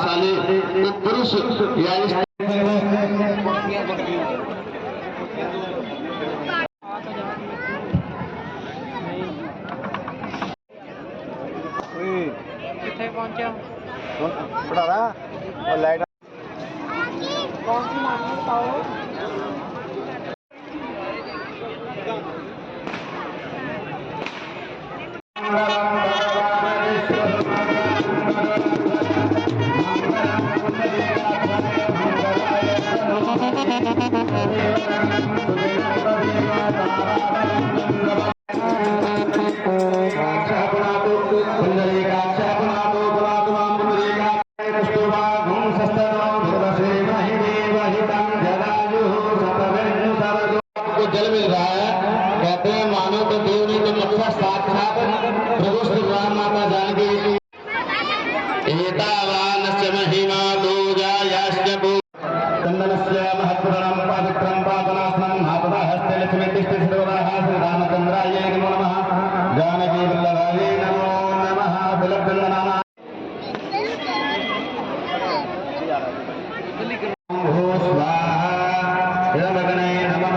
सौभाग्यशाली तो पुरुष या स्त्री ਕਿੱਥੇ ਪਹੁੰਚਿਆ ਪੜਾਵਾ ਉਹ ਲਾਈਟ दोजायास्य भू चन्दनस्य महत्पुरणं पवित्रं पापनाशनं हातदा हस्ते लक्ष्मी तिष्ठति सर्वदा श्रीरामचन्द्राय नमो नमः जानकी वल्लभाय नमो नमः बिलबन्दनाना भो स्वाहा हिरण्यगणे नमः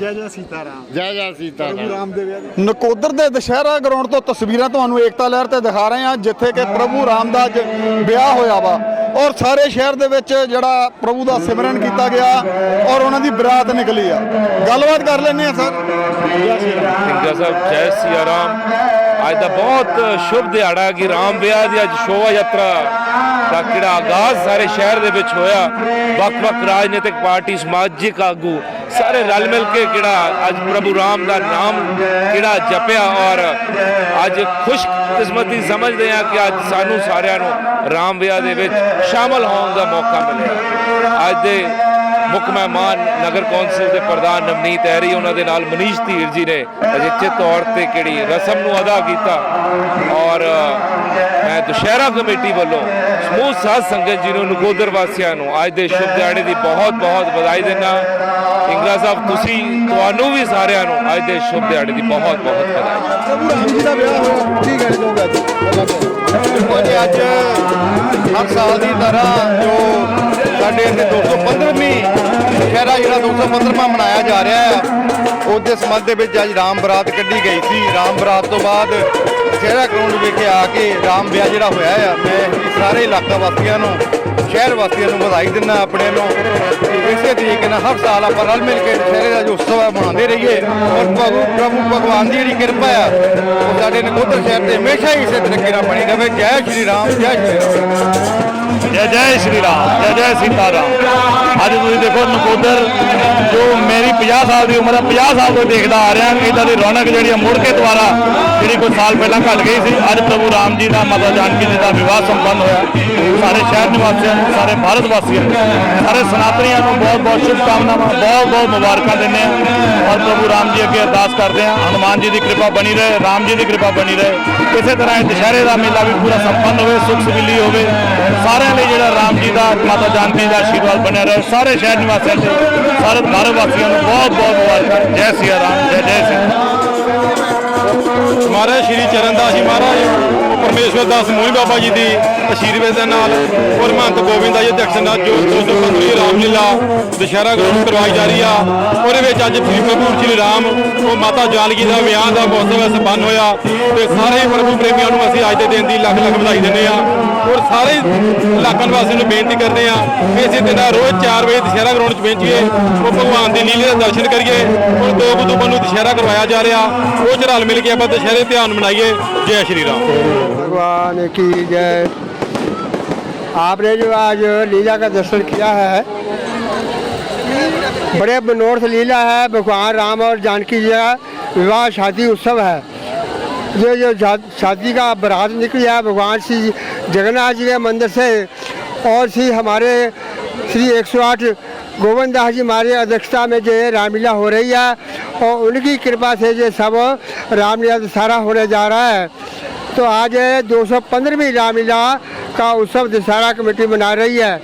ਜੈ ਜੈ ਸੀਤਾ ਰਾਮ ਜੈ ਜੈ ਸੀਤਾ ਰਾਮ ਨਕੋਦਰ ਦੇ ਦੁਸ਼ਹਿਰਾ ਗਰਾਊਂਡ ਤੋਂ ਤਸਵੀਰਾਂ ਤੁਹਾਨੂੰ ਏਕਤਾ ਲਹਿਰ ਤੇ ਦਿਖਾ ਰਹੇ ਹਾਂ ਜਿੱਥੇ ਕਿ ਪ੍ਰਭੂ ਰਾਮ ਦਾ ਵਿਆਹ ਹੋਇਆ ਵਾ। ਔਰ ਸਾਰੇ ਸ਼ਹਿਰ ਦੇ ਵਿੱਚ ਜਿਹੜਾ ਪ੍ਰਭੂ ਦਾ ਸਿਮਰਨ ਕੀਤਾ ਗਿਆ ਔਰ ਉਹਨਾਂ ਦੀ ਬਰਾਤ ਨਿਕਲੀ ਆ। ਗੱਲਬਾਤ ਕਰ ਲੈਂਦੇ ਆ ਸਰ। ਸਿੰਘਾ ਸਾਹਿਬ ਜੈ ਸਿਆ ਰਾਮ ਅੱਜ ਦਾ ਬਹੁਤ ਸ਼ੁਭ ਦਿਹਾੜਾ ਕਿ ਰਾਮ ਵਿਆਹ ਦੀ ਅੱਜ ਸ਼ੋਭਾ ਯਾਤਰਾ ਦਾ ਕਿਹੜਾ ਆਗਾਜ਼ ਸਾਰੇ ਸ਼ਹਿਰ ਦੇ ਵਿੱਚ ਹੋਇਆ। ਵੱਖ-ਵੱਖ ਰਾਜਨੀਤਿਕ ਪਾਰਟੀ ਸਮਾਜਿਕ ਆਗੂ ਸਾਰੇ ਰਲ ਮਿਲ ਕੇ ਕਿਹੜਾ ਅੱਜ ਪ੍ਰਭੂ ਰਾਮ ਦਾ ਨਾਮ ਕਿਹੜਾ ਜਪਿਆ ਔਰ ਅੱਜ ਖੁਸ਼ ਕਿਸਮਤੀ ਸਮਝਦੇ ਆ ਕਿ ਅੱਜ ਸਾਨੂੰ ਸਾਰਿਆਂ ਨੂੰ ਰਾਮ ਵਿਆਹ ਦੇ ਵਿੱਚ ਸ਼ਾਮਲ ਹੋਣ ਦਾ ਮੌਕਾ ਮਿਲਿਆ। ਅੱਜ ਦੇ ਮੁੱਖ ਮਹਿਮਾਨ ਨਗਰ ਕੌਂਸਲ ਦੇ ਪ੍ਰਧਾਨ ਨਵਨੀਤ ਐਰੀ, ਉਹਨਾਂ ਦੇ ਨਾਲ ਮਨੀਸ਼ ਧੀਰ ਜੀ ਨੇ ਅਜਿੱਥੇ ਤੌਰ ਤੇ ਕਿਹੜੀ ਰਸਮ ਨੂੰ ਅਦਾ ਕੀਤਾ ਔਰ ਮੈਂ ਦੁਸ਼ਹਿਰਾ ਕਮੇਟੀ ਵੱਲੋਂ ਸਮੂਹ ਸਾਧ ਸੰਗਤ ਜੀ ਨੂੰ, ਨਕੋਦਰ ਵਾਸੀਆਂ ਨੂੰ, ਅੱਜ ਦੇ ਸ਼ੁਭ ਦਿਹਾੜੇ ਦੀ ਬਹੁਤ ਬਹੁਤ ਵਧਾਈ ਦਿੰਦਾ। ਇੰਗਲਾ ਸਾਹਿਬ, ਤੁਸੀਂ, ਤੁਹਾਨੂੰ ਵੀ ਸਾਰਿਆਂ ਨੂੰ ਅੱਜ ਦੇ ਸ਼ੁਭ ਦਿਹਾੜੇ ਦੀ ਬਹੁਤ ਬਹੁਤ ਵਧਾਈ। ਜੀ ਦਾ ਵਿਆਹ ਹੋਇਆ ਕੀ ਕਹਿਣਾ ਚਾਹੋਗੇ ਅੱਜ ਅੱਜ ਹਰ ਸਾਲ ਦੀ ਤਰ੍ਹਾਂ ਜੋ ਸਾਡੇ ਇੱਥੇ 215ਵੀਂ ਦੁਸ਼ਹਿਰਾ ਜਿਹੜਾ 215ਵਾਂ ਮਨਾਇਆ ਜਾ ਰਿਹਾ ਹੈ ਦੇ ਸੰਬੰਧ ਦੇ ਵਿੱਚ ਅੱਜ ਰਾਮ ਬਰਾਤ ਕੱਢੀ ਗਈ ਸੀ। ਰਾਮ ਬਰਾਤ ਤੋਂ ਬਾਅਦ ਦੁਸ਼ਹਿਰਾ ਗਰਾਊਂਡ ਵਿਖੇ ਆ ਕੇ ਰਾਮ ਵਿਆਹ ਜਿਹੜਾ ਹੋਇਆ ਆ, ਮੈਂ ਸਾਰੇ ਇਲਾਕਾ ਵਾਸੀਆਂ ਨੂੰ, ਸ਼ਹਿਰ ਵਾਸੀਆਂ ਨੂੰ ਵਧਾਈ ਦਿੰਦਾ ਆਪਣੇ ਨੂੰ ਇਸੇ ਤਰੀਕੇ ਨਾਲ ਹਰ ਸਾਲ ਆਪਾਂ ਰਲ ਮਿਲ ਕੇ ਦੁਸ਼ਹਿਰੇ ਦਾ ਜੋ ਉਤਸਵ ਹੈ ਮਨਾਉਂਦੇ ਰਹੀਏ। ਔਰ ਭਗਵ- ਪ੍ਰਭੂ ਭਗਵਾਨ ਦੀ ਜਿਹੜੀ ਕਿਰਪਾ ਆ ਸਾਡੇ ਨਕੋਦਰ ਸ਼ਹਿਰ ਤੇ ਹਮੇਸ਼ਾ ਹੀ ਇਸੇ ਤਰੀਕੇ ਨਾਲ ਬਣੀ ਰਹੇ ਜੈ ਸ਼੍ਰੀ ਰਾਮ, ਜੈ ਸ਼੍ਰੀ ਰਾਮ। ਜੈ ਜੈ ਸ਼੍ਰੀ ਰਾਮ, ਜੈ ਜੈ ਸੀਤਾ ਰਾਮ। ਅੱਜ ਤੁਸੀਂ ਦੇਖੋ ਨਕੋਦਰ, ਜੋ ਮੇਰੀ 50 ਸਾਲ ਦੀ ਉਮਰ ਹੈ 50 ਸਾਲ ਤੋਂ ਦੇਖਦਾ ਆ ਰਿਹਾ ਇਦਾਂ ਦੀ ਰੌਣਕ ਜਿਹੜੀ ਹੈ ਮੁੜ ਕੇ ਦੁਆਰਾ ਜਿਹੜੀ ਕੁਝ ਸਾਲ ਪਹਿਲਾਂ ਘਟ ਗਈ ਸੀ, ਅੱਜ ਪ੍ਰਭੂ ਰਾਮ ਜੀ ਦਾ ਮਾਤਾ ਜਾਨਕੀ ਜੀ ਦਾ ਵਿਵਾਹ ਸੰਪੰਨ ਹੋਇਆ। ਸਾਰੇ ਸ਼ਹਿਰ ਨਿਵਾਸੀਆਂ ਨੂੰ, ਸਾਰੇ ਭਾਰਤ ਵਾਸੀਆਂ ਨੂੰ, ਸਾਰੇ ਸਨਾਤਨੀਆਂ ਨੂੰ ਬਹੁਤ ਬਹੁਤ ਸ਼ੁਭ ਕਾਮਨਾਵਾਂ ਬਹੁਤ ਬਹੁਤ ਮੁਬਾਰਕਾਂ ਦਿੰਦੇ ਹਾਂ। ਔਰ ਪ੍ਰਭੂ ਰਾਮ ਜੀ ਅੱਗੇ ਅਰਦਾਸ ਕਰਦੇ ਹਾਂ, ਹਨੂਮਾਨ ਜੀ ਦੀ ਕਿਰਪਾ ਬਣੀ ਰਹੇ, ਰਾਮ ਜੀ ਦੀ ਕਿਰਪਾ ਬਣੀ ਰਹੇ। ਇਸੇ ਤਰ੍ਹਾਂ ਇਹ ਦੁਸ਼ਹਿਰੇ ਦਾ ਮੇਲਾ ਵੀ ਪੂਰਾ ਸੰਪੰਨ ਹੋਵੇ ਸੁਖ ਸੁਵਿਲੀ ਹੋਵੇ, ਸਾਰਿਆਂ ਲਈ ਜਿਹੜਾ ਰਾਮ ਜੀ ਦਾ ਮਾਤਾ ਜਾਨਕੀ ਦਾ ਆਸ਼ੀਰਵਾਦ ਬਣਿਆ ਰਹੇ, ਸਾਰੇ ਸ਼ਹਿਰ ਨਿਵਾਸੀਆਂ ਤੇ ਸਾਰੇ ਭਾਰਤ ਵਾਸੀਆਂ ਨੂੰ ਬਹੁਤ ਬਹੁਤ ਮੁਬਾਰਕਾਂ। ਜੈ ਸ਼੍ਰੀ ਰਾਮ, ਜੈ ਜੈ ਸ਼੍ਰੀ ਮਹਾਰਾਜ, ਸ਼੍ਰੀ ਚਰਨਦਾਸ ਜੀ ਮਹਾਰਾਜ, ਪਰਮੇਸ਼ਵਰ ਦਾਸ ਮੋਹੀ ਬਾਬਾ ਜੀ ਦੀ ਅਸ਼ੀਰਵਾਦ ਦੇ ਨਾਲ ਔਰ ਮਹੰਤ ਗੋਬਿੰਦ ਦਾ ਜੀ ਅਧਿਕਸ਼ ਨਾਲ ਜੋ 215ਵੀਂ ਰਾਮਲੀਲਾ ਦੁਸ਼ਹਿਰਾ ਗਰਾਊਂਡ ਕਰਵਾਈ ਜਾ ਰਹੀ ਆ, ਉਹਦੇ ਵਿੱਚ ਅੱਜ ਸ੍ਰੀ ਪ੍ਰਭੂ ਸ਼੍ਰੀ ਰਾਮ, ਉਹ ਮਾਤਾ ਜਾਨਕੀ ਦਾ ਵਿਆਹ ਦਾ ਮਹੋਤਸਵ ਸੰਪੰਨ ਹੋਇਆ, ਤੇ ਸਾਰੇ ਪ੍ਰਭੂ ਪ੍ਰੇਮੀਆਂ ਨੂੰ ਅਸੀਂ ਅੱਜ ਦੇ ਦਿਨ ਦੀ ਲੱਖ ਲੱਖ ਵਧਾਈ ਦਿੰਦੇ ਆ ਔਰ ਸਾਰੇ ਇਲਾਕਾ ਨਿਵਾਸੀਆਂ ਨੂੰ ਬੇਨਤੀ ਕਰਦੇ ਆ ਕਿ ਇਸੇ ਦਿਨ ਰੋਜ਼ 4 ਵਜੇ ਦੁਸ਼ਹਿਰਾ ਗਰਾਊਂਡ 'ਚ ਪਹੁੰਚੀਏ ਉਹ ਭਗਵਾਨ ਦੀ ਲੀਲੇ ਦਾ ਦਰਸ਼ਨ ਕਰੀਏ ਔਰ 2 ਅਕਤੂਬਰ ਨੂੰ ਦੁਸ਼ਹਿਰਾ ਕਰਵਾਇਆ ਜਾ ਰਿਹਾ ਉਹ ਚ ਰਲ ਮਿਲ ਕੇ ਆਪਾਂ ਦੁਸ਼ਹਿਰੇ ਧਿਆਨ ਮਨਾਈਏ ਜੈ ਸ਼੍ਰੀ ਰਾਮ भगवान की जय आपने जो आज लीला का दर्शन किया है बड़े मनोरथ लीला है भगवान राम और जानकी जी का विवाह शादी उत्सव है ये जो, जा- शादी का बारात निकली है, भगवान श्री जगन्नाथ जी के मंदिर से और श्री हमारे श्री 108 गोविंद दास जी हमारे अध्यक्षता में जो है रामलीला हो रही है और उनकी कृपा से जो सब रामलीला दशहरा होने जा रहा है। तो आज दो सौ पंद्रहवीं रामलीला का उत्सव दशहरा कमेटी मना रही है।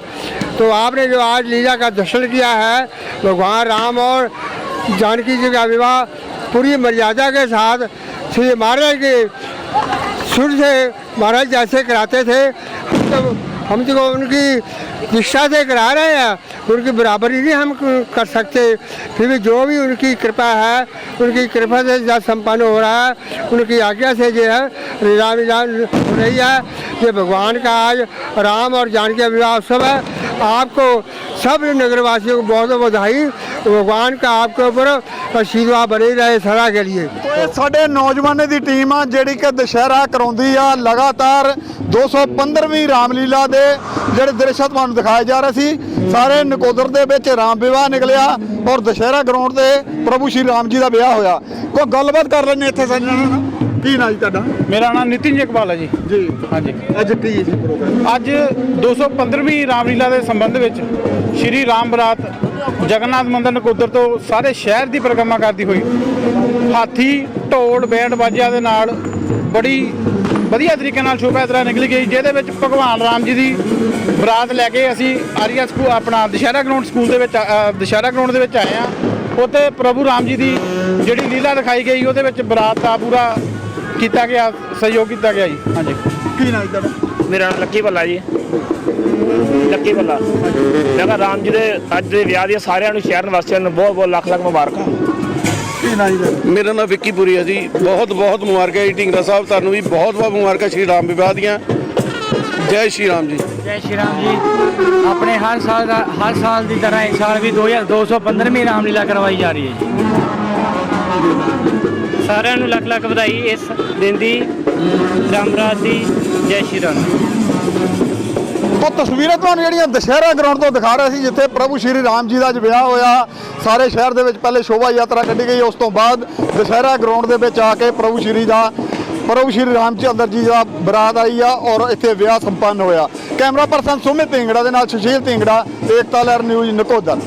तो आपने जो आज लीला का दर्शन किया है, भगवान राम और जानकी जी का विवाह पूरी मर्यादा के साथ श्री महाराज के शुरू से महाराज जैसे कराते थे हम तो हम तो उनकी निष्ठा से करा रहे हैं उनकी बराबरी नहीं हम कर सकते फिर भी जो भी उनकी कृपा है उनकी कृपा से जब संपन्न हो रहा है उनकी आज्ञा से जो है राम लीला हो रही है ये भगवान का आज राम और जानकी का विवाह उत्सव है आपको सब नगरवासियों को बहुत बहुत बधाई भगवान का आपके ऊपर आशीर्वाद बने रहे सदा के लिए ਇਹ ਸਾਡੇ ਨੌਜਵਾਨਾਂ ਦੀ ਟੀਮ ਆ ਜਿਹੜੀ ਕਿ ਦੁਸ਼ਹਿਰਾ ਕਰਾਉਂਦੀ ਆ ਲਗਾਤਾਰ 215ਵੀਂ ਰਾਮਲੀਲਾ ਦੇ ਜਿਹੜੇ ਦ੍ਰਿਸ਼ ਆ ਤੁਹਾਨੂੰ ਦਿਖਾਏ ਜਾ ਰਹੇ ਸੀ ਸਾਰੇ ਨਕੋਦਰ ਦੇ ਵਿੱਚ ਰਾਮ ਵਿਵਾਹ ਨਿਕਲਿਆ ਔਰ ਦੁਸ਼ਹਿਰਾ ਗਰਾਊਂਡ ਤੇ ਪ੍ਰਭੂ ਸ਼੍ਰੀ ਰਾਮ ਜੀ ਦਾ ਵਿਆਹ ਹੋਇਆ ਕੋਈ ਗੱਲਬਾਤ ਕਰ ਲੈਣੇ ਇੱਥੇ ਸਾਡੇ ਨਾਲ ਕੀ ਨਾਂ ਜੀ ਤੁਹਾਡਾ? ਮੇਰਾ ਨਾਮ ਨਿਤਿਨ ਜਗਪਾਲ ਹੈ ਜੀ। ਜੀ। ਹਾਂਜੀ। ਅੱਜ ਕੀ ਸੀ ਪ੍ਰੋਗਰਾਮ ਅੱਜ 215ਵੀਂ ਰਾਮਲੀਲਾ ਦੇ ਸੰਬੰਧ ਵਿੱਚ ਸ਼੍ਰੀ ਰਾਮ ਬਰਾਤ ਜਗਨਨਾਥ ਮੰਦਿਰ ਨਕੋਦਰ ਤੋਂ ਸਾਰੇ ਸ਼ਹਿਰ ਦੀ ਪਰਿਕਰਮਾ ਕਰਦੀ ਹੋਈ ਹਾਥੀ ਢੋਲ ਬੈਂਡ ਬਾਜਿਆਂ ਦੇ ਨਾਲ ਬੜੀ ਵਧੀਆ ਤਰੀਕੇ ਨਾਲ ਸ਼ੋਭਾ ਯਾਤਰਾ ਨਿਕਲੀ ਗਈ ਜਿਹਦੇ ਵਿੱਚ ਭਗਵਾਨ ਰਾਮ ਜੀ ਦੀ ਬਰਾਤ ਲੈ ਕੇ ਅਸੀਂ ਆਰੀਆ ਸਕੂਲ ਆਪਣਾ ਦੁਸ਼ਹਿਰਾ ਗਰਾਊਂਡ ਸਕੂਲ ਦੇ ਵਿੱਚ ਦੁਸ਼ਹਿਰਾ ਗਰਾਊਂਡ ਦੇ ਵਿੱਚ ਆਏ ਆ ਉੱਥੇ ਪ੍ਰਭੂ ਰਾਮ ਜੀ ਦੀ ਜਿਹੜੀ ਲੀਲਾ ਦਿਖਾਈ ਗਈ ਉਹਦੇ ਵਿੱਚ ਬਰਾਤ ਦਾ ਪੂਰਾ ਕੀਤਾ ਗਿਆ? ਸਹਿਯੋਗ ਕੀਤਾ ਗਿਆ ਜੀ? ਹਾਂਜੀ। ਕੀ ਨਾਂ ਜੀ ਤੁਹਾਡਾ? ਮੇਰਾ ਨਾਮ ਲੱਕੀ ਭੱਲਾ ਜੀ। ਲੱਕੀ ਭੱਲਾ। ਮੈਂ ਕਿਹਾ ਰਾਮ ਜੀ ਦੇ ਅੱਜ ਦੇ ਵਿਆਹ ਦੀਆਂ ਸਾਰਿਆਂ ਨੂੰ ਸ਼ਹਿਰ ਨਿਵਾਸੀਆਂ ਨੂੰ ਬਹੁਤ ਬਹੁਤ ਲੱਖ ਲੱਖ ਮੁਬਾਰਕਾਂ। ਕੀ ਨਾਂ ਜੀ ਮੇਰਾ ਨਾਮ ਵਿੱਕੀ ਪੁਰੀ ਹੈ ਜੀ। ਬਹੁਤ ਬਹੁਤ ਮੁਬਾਰਕਾਂ ਜੀ। ਢਿੰਗਰਾ ਸਾਹਿਬ ਤੁਹਾਨੂੰ ਵੀ ਬਹੁਤ ਬਹੁਤ ਮੁਬਾਰਕਾਂ ਸ਼੍ਰੀ ਰਾਮ ਵਿਵਾਹ ਦੀਆਂ। ਜੈ ਸ਼੍ਰੀ ਰਾਮ ਜੀ। ਜੈ ਸ਼੍ਰੀ ਰਾਮ ਜੀ। ਆਪਣੇ ਹਰ ਸਾਲ ਦਾ ਹਰ ਸਾਲ ਦੀ ਤਰ੍ਹਾਂ ਇਸ ਸਾਲ ਵੀ 2215ਵੀਂ ਰਾਮਲੀਲਾ ਕਰਵਾਈ ਜਾ ਰਹੀ ਹੈ ਜੀ। ਸਾਰਿਆਂ ਨੂੰ ਲੱਖ ਲੱਖ ਵਧਾਈ ਇਸ ਦਿਨ ਦੀ। ਰਾਮਰਾਤ ਦੀ, ਜੈ ਸ਼੍ਰੀ ਰਾਮ। ਉਹ ਤਸਵੀਰਾਂ ਤੁਹਾਨੂੰ ਜਿਹੜੀਆਂ ਦੁਸ਼ਹਿਰਾ ਗਰਾਊਂਡ ਤੋਂ ਦਿਖਾ ਰਿਹਾ ਸੀ, ਜਿੱਥੇ ਪ੍ਰਭੂ ਸ਼੍ਰੀ ਰਾਮ ਜੀ ਦਾ ਅੱਜ ਵਿਆਹ ਹੋਇਆ, ਸਾਰੇ ਸ਼ਹਿਰ ਦੇ ਵਿੱਚ ਪਹਿਲੇ ਸ਼ੋਭਾ ਯਾਤਰਾ ਕੱਢੀ ਗਈ, ਉਸ ਤੋਂ ਬਾਅਦ ਦੁਸ਼ਹਿਰਾ ਗਰਾਊਂਡ ਦੇ ਵਿੱਚ ਆ ਕੇ ਪ੍ਰਭੂ ਸ਼੍ਰੀ ਦਾ, ਪ੍ਰਭੂ ਸ਼੍ਰੀ ਰਾਮ ਚੰਦਰ ਜੀ ਦਾ ਬਰਾਤ ਆਈ ਆ ਔਰ ਇੱਥੇ ਵਿਆਹ ਸੰਪੰਨ ਹੋਇਆ। ਕੈਮਰਾ ਪਰਸਨ ਸੁਮਿਤ ਢਿੰਗੜਾ ਦੇ ਨਾਲ ਸੁਸ਼ੀਲ ਢਿੰਗੜਾ, ਏਕਤਾ ਲਹਿਰ ਨਿਊਜ਼ ਨਕੋਦਰ।